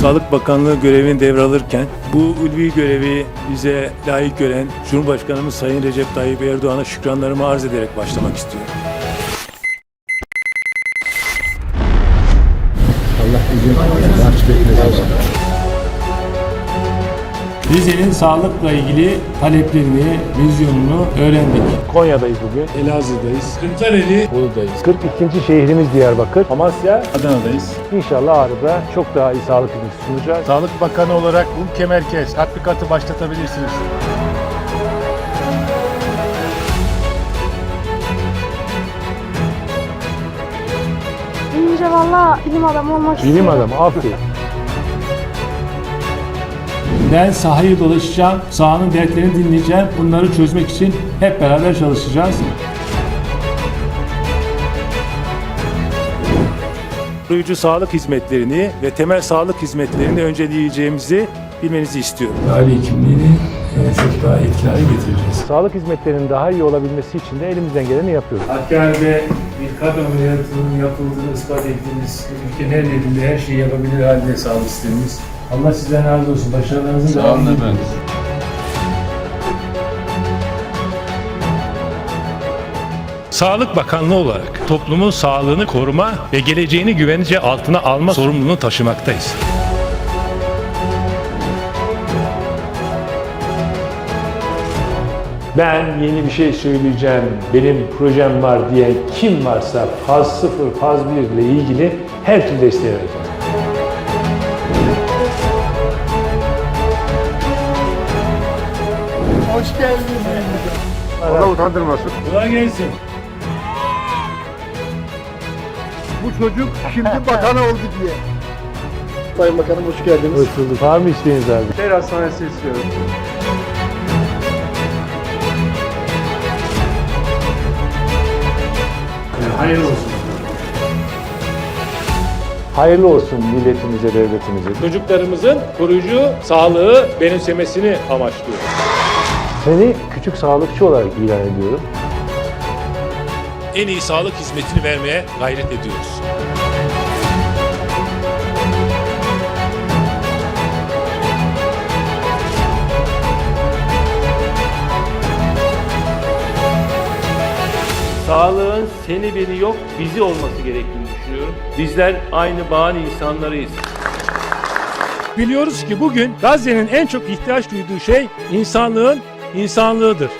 Sağlık Bakanlığı görevini devralırken bu ulvi görevi bize layık gören Cumhurbaşkanımız Sayın Recep Tayyip Erdoğan'a şükranlarımı arz ederek başlamak istiyorum. Rize'nin sağlıkla ilgili taleplerini, vizyonunu öğrendik. Konya'dayız bugün. Elazığ'dayız. Kırklareli Bolu'dayız. 42. şehrimiz Diyarbakır. Amasya Adana'dayız. İnşallah Ağrı'da çok daha iyi sağlık hizmeti sunacağız. Sağlık Bakanı olarak ülke merkez tatbikatı başlatabilirsiniz. Büyüyünce valla bilim adamı olmak Bilim istiyorum. adamı aferin. Ben sahayı dolaşacağım, sahanın dertlerini dinleyeceğim. Bunları çözmek için hep beraber çalışacağız. Koruyucu sağlık hizmetlerini ve temel sağlık hizmetlerini önceleyeceğimizi bilmenizi istiyorum. Aile hekimliğini e, çok daha etkili hale getireceğiz. Sağlık hizmetlerinin daha iyi olabilmesi için de elimizden geleni yapıyoruz. Hakkari'de bir kalp ameliyatının yapıldığını ispat ettiğiniz ülkenin her yerinde her şeyi yapabilir halde sağlık sistemimiz. Allah sizden razı olsun. Başarılarınızın devamını diliyoruz. Sağlık Bakanlığı olarak toplumun sağlığını koruma ve geleceğini güvence altına alma sorumluluğunu taşımaktayız. Ben yeni bir şey söyleyeceğim, benim projem var diye kim varsa faz 0, faz 1 ile ilgili her türlü desteği vereceğim. Allah utandırmasın. Kolay gelsin. Bu çocuk şimdi bakan oldu diye. Sayın Bakanım hoş geldiniz. Hoş bulduk. Var mı isteğiniz abi? Şehir hastanesi istiyorum. Hayırlı olsun. Hayırlı olsun milletimize, devletimize. Çocuklarımızın koruyucu sağlığı benimsemesini amaçlıyor. Seni küçük sağlıkçı olarak ilan ediyorum. En iyi sağlık hizmetini vermeye gayret ediyoruz. Sağlığın seni beni yok bizi olması gerektiğini düşünüyorum. Bizler aynı bağın insanlarıyız. Biliyoruz ki bugün Gazze'nin en çok ihtiyaç duyduğu şey insanlığın insanlığıdır.